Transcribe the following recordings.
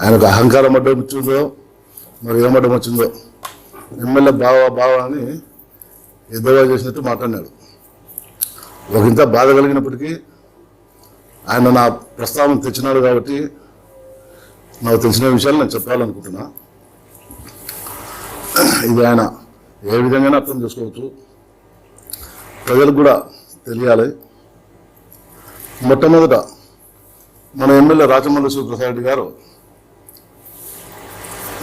ఆయనకు అహంకారం అడ్డం వచ్చిందో మరి ఏమడ్డం వచ్చిందో ఎమ్మెల్యే బావా బావా అని ఎద్దవా చేసినట్టు మాట్లాడినాడు. ఒక ఇంత బాధ కలిగినప్పటికీ ఆయన నా ప్రస్తావన తెచ్చినాడు కాబట్టి నాకు తెలిసిన విషయాలు నేను చెప్పాలనుకుంటున్నా. ఇది ఆయన ఏ విధంగా అర్థం చేసుకోవచ్చు. ప్రజలకు కూడా తెలియాలి. మొట్టమొదట మన ఎమ్మెల్యే రాజమల్లి శివప్రసాద్ రెడ్డి గారు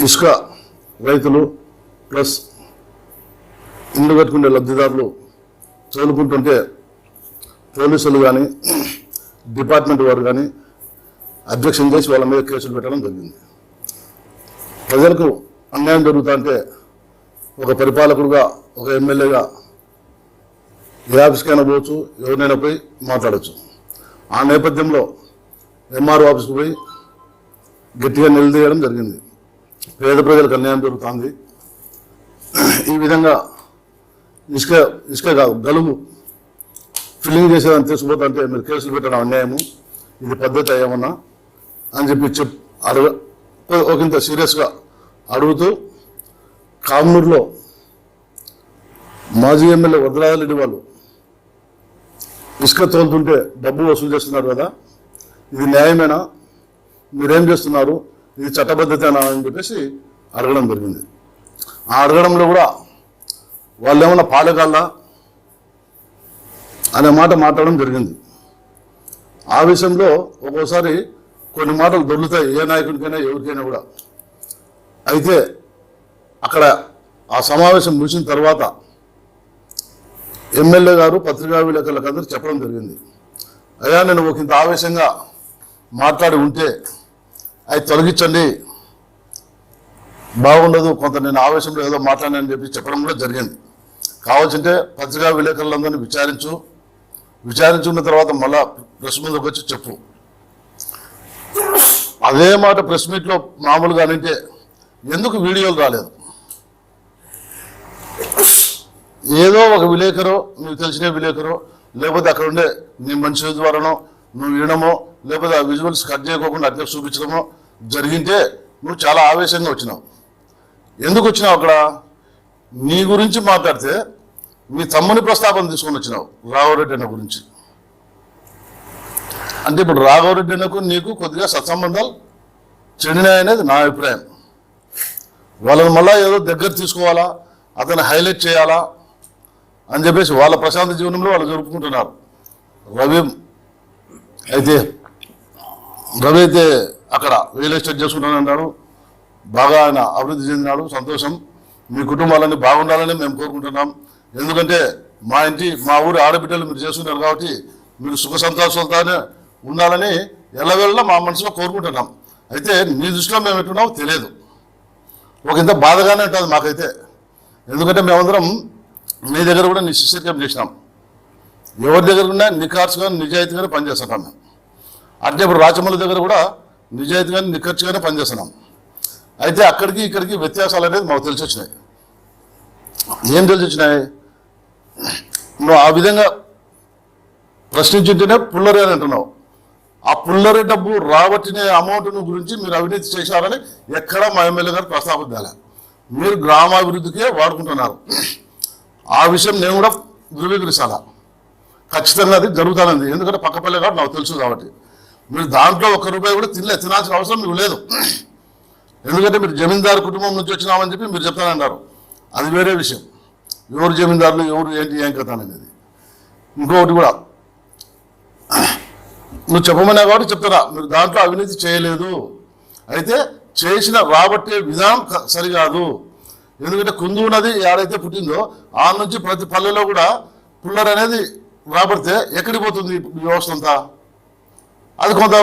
ఇసుక రైతులు ప్లస్ ఇల్లు కట్టుకునే లబ్ధిదారులు చదువుకుంటుంటే పోలీసులు కానీ డిపార్ట్మెంట్ వారు కానీ అధ్యక్షం చేసి వాళ్ళ మీద కేసులు పెట్టడం జరిగింది. ప్రజలకు అన్యాయం జరుగుతుంటే ఒక పరిపాలకుడుగా ఒక ఎమ్మెల్యేగా ఏ ఆఫీస్కైనా పోవచ్చు ఎవరినైనా పోయి మాట్లాడచ్చు. ఆ నేపథ్యంలో ఎంఆర్ఓ ఆఫీస్కి పోయి గట్టిగా నిలదీయడం జరిగింది. పేద ప్రజలకు అన్యాయం జరుగుతుంది. ఈ విధంగా ఇసుక ఇసుక కాదు గలుము ఫిల్లింగ్ చేసేదాన్ని తీసుకుపోతుంటే మీరు కేసులు పెట్టడం అన్యాయము. ఇది పద్ధతి ఏమన్నా అని చెప్పి చెప్ అడగ ఒకంత సీరియస్గా అడుగుతూ కామూరులో మాజీ ఎమ్మెల్యే వద్రారెడ్డి వాళ్ళు ఇసుక తోలుతుంటే డబ్బు వసూలు చేస్తున్నారు కదా. ఇది న్యాయమేనా? మీరేం చేస్తున్నారు? ఇది చట్టబద్ధతేనా అని చెప్పేసి అడగడం జరిగింది. ఆ అడగడంలో కూడా వాళ్ళు ఏమన్నా పాలకాళ్ళ అనే మాట మాట్లాడడం జరిగింది. ఆ విషయంలో ఒక్కోసారి కొన్ని మాటలు దొరుకుతాయి ఏ నాయకుడికైనా ఎవరికైనా కూడా. అయితే అక్కడ ఆ సమావేశం ముగిసిన తర్వాత ఎమ్మెల్యే గారు పత్రికా విలేకరులకు అందరూ చెప్పడం జరిగింది. అయ్యా నేను ఒక ఇంత ఆవేశంగా మాట్లాడి ఉంటే అది తొలగించండి. బాగుండదు కొంత నేను ఆవేశంలో ఏదో మాట్లాడానని చెప్పి చెప్పడం కూడా జరిగింది. కావాల్సింటే పత్రికా విలేకరులందరినీ విచారించు. విచారించుకున్న తర్వాత మళ్ళా ప్రెస్ ముందుకు వచ్చి చెప్పు. అదే మాట ప్రెస్ మీట్లో మామూలుగా అంటే ఎందుకు వీడియోలు రాలేదు? ఏదో ఒక విలేకరో నువ్వు తెలిసిన విలేకరో లేకపోతే అక్కడ ఉండే నీ మనిషి ద్వారానో నువ్వు వినడమో లేకపోతే ఆ విజువల్స్ కట్ చేయకోకుండా అట్లా చూపించడమో జరిగింటే నువ్వు చాలా ఆవేశంగా వచ్చినావు. ఎందుకు వచ్చినావు అక్కడ? నీ గురించి మాట్లాడితే మీ తమ్ముని ప్రస్తావన తీసుకొని వచ్చినావు రాఘవరెడ్డి అన్న గురించి. అంటే ఇప్పుడు రాఘవరెడ్డి అన్నకు నీకు కొద్దిగా సత్సంబంధాలు చెడినాయనేది నా అభిప్రాయం. వాళ్ళని మళ్ళీ ఏదో దగ్గర తీసుకోవాలా అతన్ని హైలైట్ చేయాలా అని చెప్పేసి వాళ్ళ ప్రశాంత జీవనంలో వాళ్ళు జరుపుకుంటున్నారు. రవి అయితే రవి అయితే అక్కడ రియల్ ఎస్టేట్ చేసుకుంటానన్నాడు బాగా ఆయన అభివృద్ధి చెందినాడు సంతోషం. మీ కుటుంబాలన్నీ బాగుండాలని మేము కోరుకుంటున్నాం. ఎందుకంటే మా ఇంటి మా ఊరి ఆడబిడ్డలు మీరు చేస్తున్నారు కాబట్టి మీరు సుఖ సంతోషాలతోనే ఉండాలని ఎల్లవేళ మా మనసులో కోరుకుంటున్నాం. అయితే మీ దృష్టిలో మేము ఎట్టున్నామో తెలియదు. ఒక ఇంత బాధగానే ఉంటుంది మాకైతే. ఎందుకంటే మేమందరం మీ దగ్గర కూడా నీ శిష్యర్కం చేసినాం. ఎవరి దగ్గర ఉన్నా నిఖార్చుగా నిజాయితీగానే పనిచేస్తున్నాం మేము అంటే ఇప్పుడు రాచమల్లి దగ్గర కూడా నిజాయితీగానే నిఖర్చుగానే పనిచేస్తున్నాం. అయితే అక్కడికి ఇక్కడికి వ్యత్యాసాలు అనేది మాకు తెలిసి వచ్చినాయి. ఏం తెలిసి వచ్చినాయి? నువ్వు ఆ విధంగా ప్రశ్నించుంటేనే పుల్లరే అని అంటున్నావు. ఆ పుల్లరే డబ్బు రాబట్టిన అమౌంట్ గురించి మీరు అవినీతి చేశారని ఎక్కడా మా ఎమ్మెల్యే గారు ప్రస్తావించాలి మీరు గ్రామాభివృద్ధికే వాడుకుంటున్నారు. ఆ విషయం నేను కూడా ధృవీకరిస్తాను ఖచ్చితంగా అది జరుగుతానంది. ఎందుకంటే పక్కపల్లె కాబట్టి నాకు తెలుసు కాబట్టి. మీరు దాంట్లో ఒక్క రూపాయి కూడా తినలే తినాల్సిన అవసరం మీకు లేదు. ఎందుకంటే మీరు జమీందారు కుటుంబం నుంచి వచ్చినామని చెప్పి మీరు చెప్తానన్నారు. అది వేరే విషయం. ఎవరు జమీందారులు ఎవరు ఏంటి ఏం కథ అనేది. ఇంకొకటి కూడా. నువ్వు చెప్పమన్నా కాబట్టి చెప్తారా మీరు దాంట్లో అవినీతి చేయలేదు. అయితే చేసిన రాబట్టే విధానం సరికాదు. ఎందుకంటే కుందు నది ఏడైతే పుట్టిందో ఆ నుంచి ప్రతి పల్లెలో కూడా పుల్లర్ అనేది రాబడితే ఎక్కడికి పోతుంది వ్యవస్థ అంతా? అది కొంత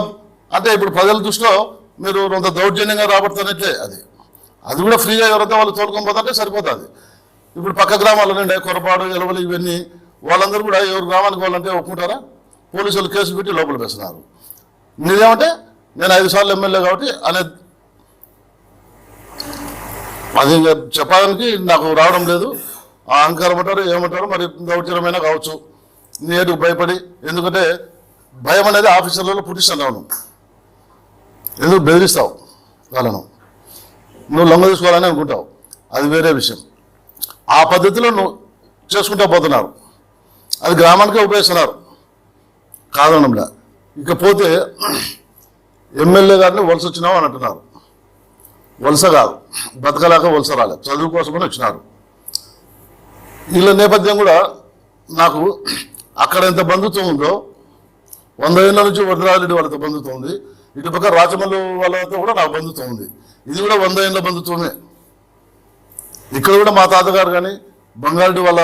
అంటే ఇప్పుడు ప్రజల దృష్టిలో మీరు కొంత దౌర్జన్యంగా రాబడుతున్నట్లే అది. అది కూడా ఫ్రీగా ఎవరైతే వాళ్ళు తోడుకొని పోతారంటే సరిపోతుంది. ఇప్పుడు పక్క గ్రామాల నుండి కొరపాడు ఎలవలు ఇవన్నీ వాళ్ళందరూ కూడా ఎవరు గ్రామానికి వాళ్ళంటే ఒప్పుకుంటారా? పోలీసులు కేసు పెట్టి లోపల వేస్తున్నారు నేనేమంటే నేను ఐదు సార్లు ఎమ్మెల్యే కాబట్టి అనే అది ఇంకా చెప్పడానికి నాకు రావడం లేదు. ఆ అహంకారం అంటారు ఏమంటారు మరి దౌర్జన్యమైనా కావచ్చు. నేను భయపడి ఎందుకంటే భయం అనేది ఆఫీసర్లలో పుట్టిస్తున్నాను ఎందుకు బెదిరిస్తావు? వాళ్ళను. నువ్వు లొంగ తీసుకోవాలని అనుకుంటావు. అది వేరే విషయం. ఆ పద్ధతిలో నువ్వు చేసుకుంటా పోతున్నారు. అది గ్రామానికే ఉపయోగిస్తున్నారు. కాదనంలా ఇకపోతే ఎమ్మెల్యే గారిని వలస వచ్చినావు అని అంటున్నారు. వలస కాదు. బతకలేక వలస రాలేదు చదువు కోసమని వచ్చినారు. వీళ్ళ నేపథ్యం కూడా నాకు అక్కడ ఎంత బంధుత్వం ఉందో వంద ఏళ్ళ నుంచి వరదరాజరెడ్డి వాళ్ళతో బంధుత్వం ఉంది. ఇటుపక్క రాచమల్లు వాళ్ళతో కూడా నాకు బంధుత్వం ఉంది. ఇది కూడా వంద ఏళ్ళ బంధుత్వమే. ఇక్కడ కూడా మా తాతగారు కానీ బంగారెడ్డి వాళ్ళ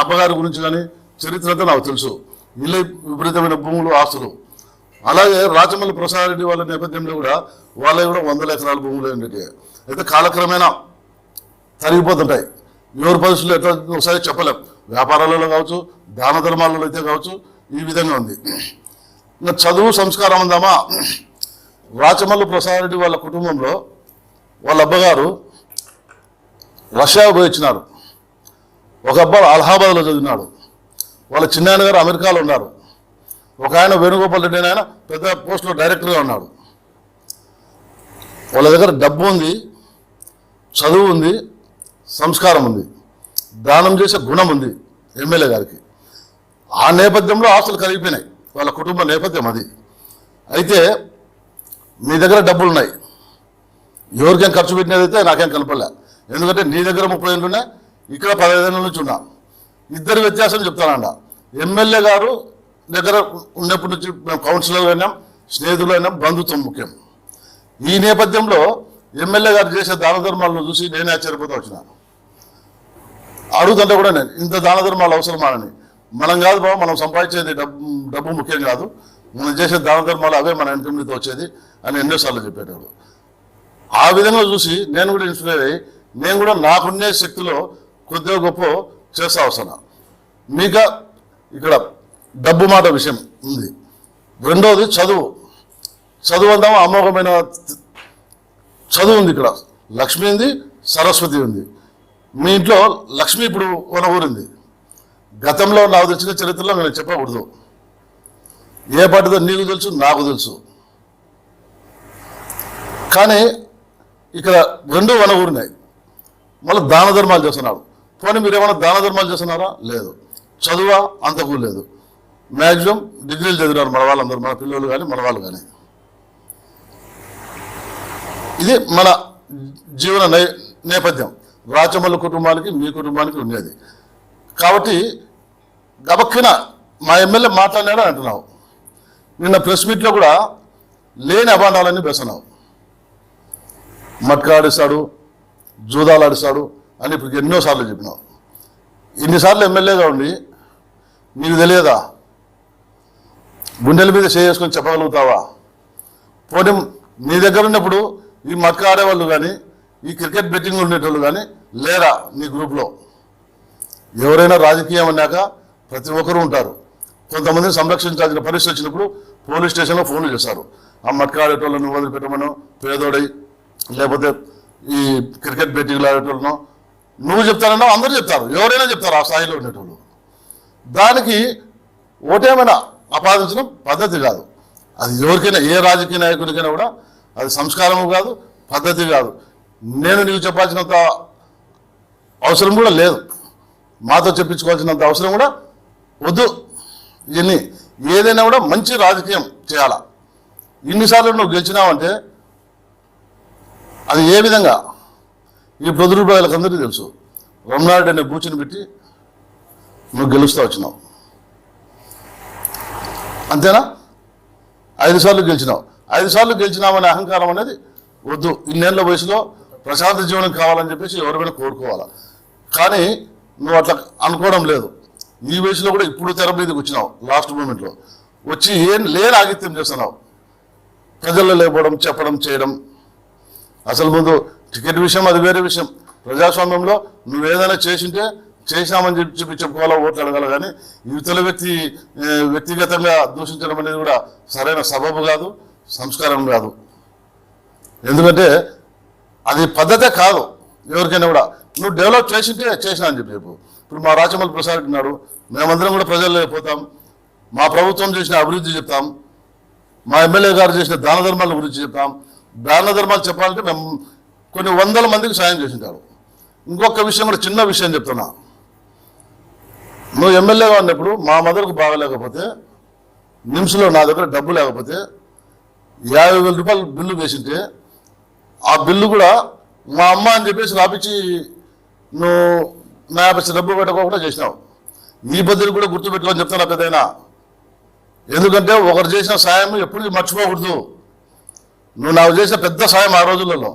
అబ్బగారి గురించి కానీ చరిత్ర అంతా నాకు తెలుసు. వీళ్ళే విపరీతమైన భూములు ఆస్తులు. అలాగే రాచమల్లి ప్రసాద్ రెడ్డి వాళ్ళ నేపథ్యంలో కూడా వాళ్ళవి కూడా వందల ఎకరాల భూములు ఏంటంటే అయితే కాలక్రమేణా తరిగిపోతుంటాయి. ఎవరి పరిస్థితులు ఎట్లా ఒకసారి చెప్పలేం. వ్యాపారాలలో కావచ్చు దాన ధర్మాలలో అయితే కావచ్చు ఈ విధంగా ఉంది. ఇంకా చదువు సంస్కారం ఉందామా రాచమల్లు ప్రసాద్ రెడ్డి వాళ్ళ కుటుంబంలో వాళ్ళ అబ్బగారు రష్యా పోయి ఒక అబ్బాయి అలహాబాద్లో చదివినాడు. వాళ్ళ చిన్నాయన గారు అమెరికాలో ఉన్నారు. ఒక ఆయన వేణుగోపాల్ రెడ్డి ఆయన పెద్ద పోస్టులో డైరెక్టర్గా ఉన్నాడు. వాళ్ళ దగ్గర డబ్బు ఉంది చదువు ఉంది సంస్కారం ఉంది. దానం చేసే గుణం ఉంది ఎమ్మెల్యే గారికి. ఆ నేపథ్యంలో ఆస్తులు కలిగిపోయినాయి వాళ్ళ కుటుంబ నేపథ్యం అది. అయితే మీ దగ్గర డబ్బులు ఉన్నాయి ఎవరికేం ఖర్చు పెట్టినదైతే నాకేం కనపడలే. ఎందుకంటే నీ దగ్గర ముప్పై ఏళ్ళు ఉన్నాయి ఇక్కడ పదహైదు ఏళ్ళ నుంచి ఉన్నా. ఇద్దరు వ్యత్యాసం చెప్తానండ ఎమ్మెల్యే గారు దగ్గర ఉన్నప్పటి నుంచి మేము కౌన్సిలర్ అయినాం స్నేహితులు అయినాం బంధుత్వం ముఖ్యం. ఈ నేపథ్యంలో ఎమ్మెల్యే గారు చేసే దాన ధర్మాలను చూసి నేనే ఆశ్చర్యపోతూ వచ్చినాను అడుగుతుంటే కూడా నేను ఇంత దాన ధర్మాలు అవసరమానని మనం కాదు బాబు మనం సంపాదించేది డబ్బు డబ్బు ముఖ్యం కాదు. మనం చేసే దాన ధర్మాలు అవే మన ఇన్కమ్తో వచ్చేది అని ఎన్నోసార్లు చెప్పేటప్పుడు ఆ విధంగా చూసి నేను కూడా ఇన్స్పైర్ అయ్యి నేను కూడా నాకున్నే శక్తిలో కొద్దిగా గొప్ప చేస్తా వస్తున్నా. మీక ఇక్కడ డబ్బు మాట విషయం ఉంది. రెండవది చదువు. చదువు అందాము? అమోఘమైన చదువు ఉంది ఇక్కడ. లక్ష్మి ఉంది సరస్వతి ఉంది. మీ ఇంట్లో లక్ష్మి ఇప్పుడు ఊరింది. గతంలో నాకు తెలిసిన చరిత్రలో నేను చెప్పకూడదు. ఏ పాటిదో నీకు తెలుసు నాకు తెలుసు. కానీ ఇక్కడ రెండు వనగూరినాయి మళ్ళీ దాన ధర్మాలు చేస్తున్నాడు పోనీ మీరు ఏమైనా దాన ధర్మాలు చేస్తున్నారా? లేదు. చదువా? అంతకు లేదు. మ్యాక్సిమం డిగ్రీలు చదివినారు మన వాళ్ళందరూ మన పిల్లలు కానీ మన వాళ్ళు కానీ. ఇది మన జీవన నై నేపథ్యం. రాచమల్లి కుటుంబానికి మీ కుటుంబానికి ఉండేది. కాబట్టి గబక్కిన మా ఎమ్మెల్యే మాట్లాడినాడు అంటున్నావు. నిన్న ప్రెస్ మీట్లో కూడా లేని అభాండాలన్నీ బెసనావు మట్కా ఆడిస్తాడు జూదాలు ఆడిస్తాడు అని ఇప్పుడు ఎన్నోసార్లు చెప్పినావు. ఇన్నిసార్లు ఎమ్మెల్యేగా ఉండి నీకు తెలియదా? గుండెల మీద చేసుకొని చెప్పగలుగుతావా? పోనీ నీ దగ్గర ఉన్నప్పుడు ఈ మట్కా ఆడేవాళ్ళు కానీ ఈ క్రికెట్ బెట్టింగ్ ఉండేటోళ్ళు కానీ లేరా నీ గ్రూప్లో ఎవరైనా రాజకీయం అన్నాక ప్రతి ఒక్కరూ ఉంటారు. కొంతమందిని సంరక్షించాల్సిన పరిస్థితి వచ్చినప్పుడు పోలీస్ స్టేషన్లో ఫోన్లు చేస్తారు. ఆ మట్కాడేటోళ్ళని వదిలిపెట్టమను పేదోడై లేకపోతే ఈ క్రికెట్ బెట్టింగ్లు ఆడేటోళ్ళను నువ్వు చెప్తానన్నా అందరూ చెప్తారు. ఎవరైనా చెప్తారు ఆ స్థాయిలో ఉండేటోళ్ళు. దానికి ఓటేమైనా ఆపాదించడం పద్ధతి కాదు. అది ఎవరికైనా ఏ రాజకీయ నాయకుడికైనా కూడా అది సంస్కారము కాదు పద్ధతి కాదు. నేను నీకు చెప్పాల్సినంత అవసరం కూడా లేదు. మాతో చెప్పించుకోవాల్సినంత అవసరం కూడా వద్దు. ఇవన్నీ ఏదైనా కూడా మంచి రాజకీయం చేయాలా? ఇన్నిసార్లు నువ్వు గెలిచినావంటే అది ఏ విధంగా? ఈ ప్రొద్దు ప్రజలకందరికీ తెలుసు. రమణారెడ్డి అనే కూర్చుని పెట్టి నువ్వు గెలుస్తూ వచ్చినావు. అంతేనా? ఐదు సార్లు గెలిచినావు. ఐదు సార్లు గెలిచినామనే అహంకారం అనేది వద్దు. ఇన్నేళ్ళ వయసులో ప్రశాంత జీవనం కావాలని చెప్పేసి ఎవరైనా కోరుకోవాలా. కానీ నువ్వు అట్లా అనుకోవడం లేదు. నీ వయసులో కూడా ఇప్పుడు తెర మీదకి వచ్చినావు లాస్ట్ మూమెంట్లో. వచ్చి ఏం లేని ఆగిత్యం చేస్తున్నావు. ప్రజల్లో లేకపోవడం చెప్పడం చేయడం. అసలు ముందు టికెట్ విషయం అది వేరే విషయం. ప్రజాస్వామ్యంలో నువ్వు ఏదైనా చేసింటే చేసినామని చెప్పి చెప్పి చెప్పుకోవాలా ఓట్లు అడగాలి కానీ యువతల వ్యక్తి వ్యక్తిగతంగా దూషించడం అనేది కూడా సరైన సబబు కాదు సంస్కారం కాదు. ఎందుకంటే అది పద్ధతే కాదు. ఎవరికైనా కూడా నువ్వు డెవలప్ చేసింటే చేసినా అని చెప్పి చెప్పు. ఇప్పుడు మా రాజమౌళి ప్రసాద్ ఉన్నాడు. మేమందరం కూడా ప్రజల్లో పోతాం. మా ప్రభుత్వం చేసిన అభివృద్ధి చెప్తాం. మా ఎమ్మెల్యే గారు చేసిన దాన ధర్మాల గురించి చెప్తాం. దాన ధర్మాలు చెప్పాలంటే మేము కొన్ని వందల మందికి సాయం చేసింటారు. ఇంకొక విషయం కూడా చిన్న విషయం చెప్తున్నా. నువ్వు ఎమ్మెల్యేగా ఉన్నప్పుడు మా మదర్కు బాగలేకపోతే నిమ్స్లో నా దగ్గర డబ్బు లేకపోతే యాభై వేల రూపాయలు బిల్లు వేసింటే ఆ బిల్లు కూడా మా అమ్మ అని చెప్పేసి రాపించి నువ్వు నా యాభై డబ్బు పెట్టకోకుండా చేసినావు. నీ బదులు కూడా గుర్తుపెట్టుకోని చెప్తాను పెద్దయినా. ఎందుకంటే ఒకరు చేసిన సాయం ఎప్పుడు మర్చిపోకూడదు. నువ్వు నాకు చేసిన పెద్ద సాయం ఆ రోజులలో.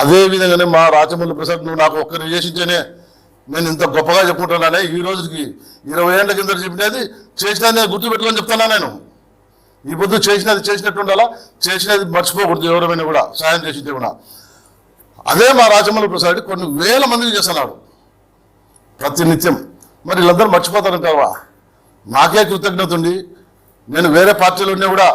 అదేవిధంగానే మా రాజమౌళి ప్రసాద్ నువ్వు నాకు ఒక్కరిని చేసింటేనే నేను ఇంత గొప్పగా చెప్పుకుంటున్నానే. ఈ రోజుకి ఇరవై ఏళ్ళ కింద చెప్పినది చేసినా నేను గుర్తుపెట్టుకొని చెప్తున్నా నేను. ఈ పొద్దు చేసినది చేసినట్టు ఉండాలా? చేసినది మర్చిపోకూడదు ఎవరైనా కూడా సాయం చేసి కూడా అదే మా రాజమౌళి ప్రసాద్ కొన్ని వేల మందికి చేస్తున్నాడు. ప్రతినిత్యం మరి వీళ్ళందరూ మర్చిపోతారంటావా నాకే కృతజ్ఞత ఉంది. నేను వేరే పార్టీలో ఉన్నా కూడా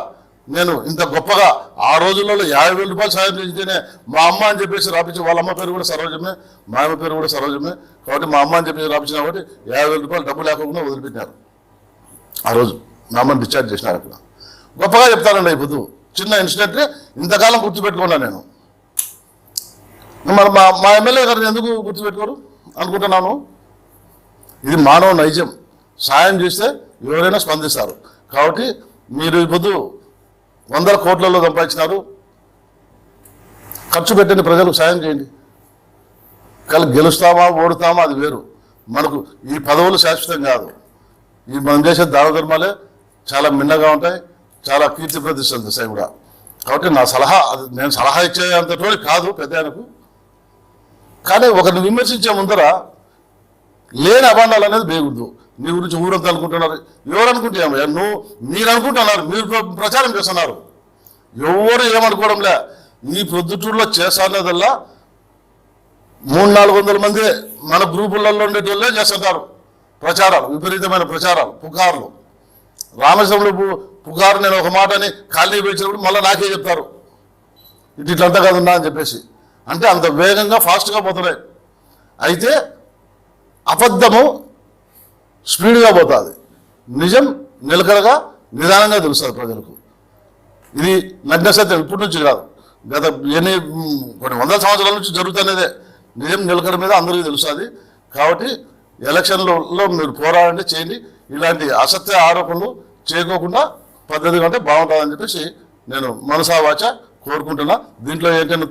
నేను ఇంత గొప్పగా ఆ రోజులలో యాభై వేల రూపాయలు సాయం చేస్తేనే మా అమ్మ అని చెప్పేసి రాపించి వాళ్ళ అమ్మ పేరు కూడా సరోజమే మా అమ్మ పేరు కూడా సరోజమే. కాబట్టి మా అమ్మ అని చెప్పేసి రాపించిన కాబట్టి యాభై వేల రూపాయలు డబ్బు లేకుండా వదిలిపెట్టారు ఆ రోజు మా అమ్మని డిశ్చార్జ్ చేసినారు అక్కడ. గొప్పగా చెప్తానండి ఇప్పుడు చిన్న ఇన్సిడెంట్ ఇంతకాలం గుర్తుపెట్టుకున్నా నేను. మరి మా మా ఎమ్మెల్యే గారు ఎందుకు గుర్తుపెట్టుకోరు? అనుకుంటున్నాను. ఇది మానవ నైజం. సాయం చేస్తే ఎవరైనా స్పందిస్తారు. కాబట్టి మీరు ఇప్పుడు వందల కోట్లలో సంపాదించినారు. ఖర్చు పెట్టండి ప్రజలకు సాయం చేయండి. కానీ గెలుస్తామా ఓడుతామా అది వేరు. మనకు ఈ పదవులు శాశ్వతం కాదు. ఈ మనం చేసే దాన ధర్మాలే చాలా మిన్నగా ఉంటాయి. చాలా కీర్తి ప్రతిష్టలు తెస్తాయి కూడా. కాబట్టి నా సలహా అది నేను సలహా ఇచ్చే అంతటి కాదు పెద్ద ఆయనకు. కానీ ఒకరిని విమర్శించే ముందర లేని అభాండాలు అనేది బేగుద్దు నీ గురించి ఊరంతా అనుకుంటున్నారు. ఎవరు అనుకుంటే నువ్వు మీరు అనుకుంటున్నారు మీరు ప్రచారం చేస్తున్నారు. ఎవరు ఏమనుకోవడంలే. ఈ ప్రొద్దుటూరులో చేసానేదల్లా మూడు నాలుగు వందల మంది మన గ్రూపులలో ఉండేటోళ్ళే చేస్తుంటారు. ప్రచారాలు విపరీతమైన ప్రచారాలు పుకార్లు. రామేశ్వరంలో పుకారు నేను ఒక మాటని ఖాళీ పిలిచినప్పుడు మళ్ళీ నాకే చెప్తారు. ఇటు ఇట్లంతా ఉన్నా అని చెప్పేసి. అంటే అంత వేగంగా ఫాస్ట్గా పోతున్నాయి. అయితే అబద్ధము స్పీడ్గా పోతుంది. నిజం నిలకడగా నిదానంగా తెలుస్తుంది ప్రజలకు. ఇది నగ్న సత్యం ఇప్పటి నుంచి కాదు. గత ఎన్ని కొన్ని వందల సంవత్సరాల నుంచి జరుగుతున్నదే. నిజం నిలకడ మీద అందరికీ తెలుస్తుంది. కాబట్టి ఎలక్షన్లలో మీరు పోరాడండి చేయండి. ఇలాంటి అసత్య ఆరోపణలు చేయకోకుండా పద్ధతిగా ఉంటే బాగుంటుందని చెప్పేసి నేను మనసావాచ కోరుకుంటున్నా. దీంట్లో ఏంటంటే